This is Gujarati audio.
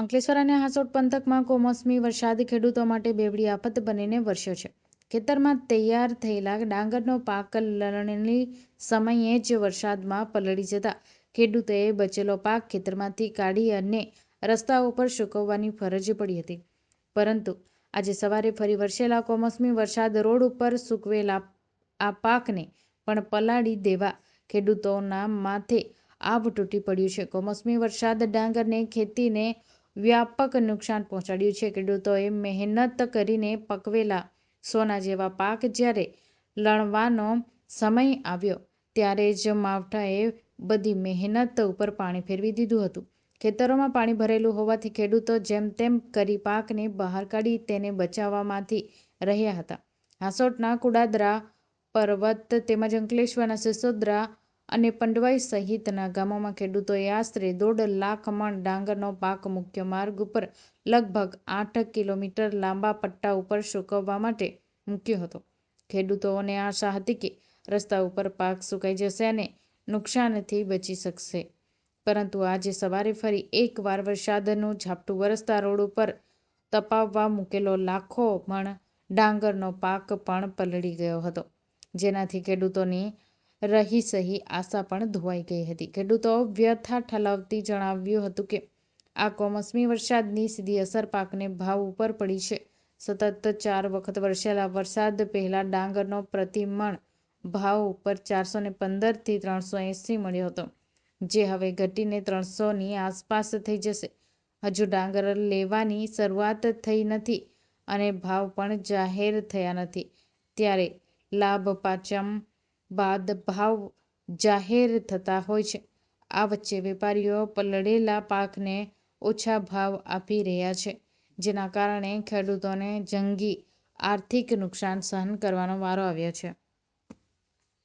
અંકલેશ્વર અને હાંસોટ પંથકમાં કમોસમી વરસાદ ખેડૂતો માટે બેવડી આફત બનીને વરસ્યો છે. ખેતરમાં તૈયાર થયેલા ડાંગરનો પાક લણણી સમયે જ વરસાદમાં પલળી જતા ખેડૂતોએ બચેલો પાક ખેતરમાંથી કાઢી અને રસ્તા ઉપર સૂકવવાની ફરજ પડી હતી. પરંતુ આજે સવારે ફરી વરસેલા કમોસમી વરસાદ રોડ ઉપર સૂકવેલા આ પાકને પણ પલાળી દેવા ખેડૂતોના માથે આભ તૂટી પડ્યું છે. કમોસમી વરસાદ ડાંગરને ખેતીને વ્યાપક નુકસાન પહોંચાડ્યું છે. ખેડૂતોએ મહેનત કરીને પકવેલા સોના જેવા પાક જ્યારે લણવાનો સમય આવ્યો, ત્યારે જ માવઠાએ બધી મહેનત ઉપર પાણી ફેરવી દીધું હતું. ખેતરોમાં પાણી ભરેલું હોવાથી ખેડૂતો જેમ તેમ કરી પાકને બહાર કાઢી તેને બચાવવામાંથી રહ્યા હતા. હાંસોટના કુડાદરા પર્વત તેમજ અંકલેશ્વરના સિસોદરા અને પંડવાઈ સહિતના ગામોમાં ખેડૂતોએ આશરે દોઢ લાખ મણ ડાંગરનો પાક મુખ્ય માર્ગ ઉપર લગભગ આઠ કિલોમીટર લાંબા પટ્ટા ઉપર સૂકવવા માટે મૂક્યો હતો. ખેડૂતોને આશા હતી કે રસ્તા ઉપર પાક સુકાઈ જશે અને નુકસાનથી બચી શકશે. પરંતુ આજે સવારે ફરી એકવાર વરસાદનું ઝાપટું વરસતા રોડ ઉપર તપાવવા મૂકેલો લાખો મણ ડાંગરનો પાક પણ પલળી ગયો હતો. જેનાથી ખેડૂતોની રહી સહી આશા પણ ધોવાઈ ગઈ હતી. ખેડૂતો વ્યથા ઠલાવતી જણાવ્યું હતું કે, આ કમોસમી વરસાદની સીધી અસર પાકને ભાવ ઉપર પડી છે. સતત ચાર વખત વરસેલા વરસાદ પહેલા ડાંગરનો પ્રતિ મણ ભાવ ઉપર ચારસો ને પંદરથી ત્રણસો એંસી મળ્યો હતો, જે હવે ઘટીને ત્રણસોની આસપાસ થઈ જશે. હજુ ડાંગર લેવાની શરૂઆત થઈ નથી અને ભાવ પણ જાહેર થયા નથી. ત્યારે લાભ પાંચમ બાદ ભાવ જાહેર થતા હોય છે. આ વચ્ચે વેપારીઓ પલળેલા પાકને ઓછા ભાવ આપી રહ્યા છે, જેના કારણે ખેડૂતોને જંગી આર્થિક નુકસાન સહન કરવાનો વારો આવ્યો છે.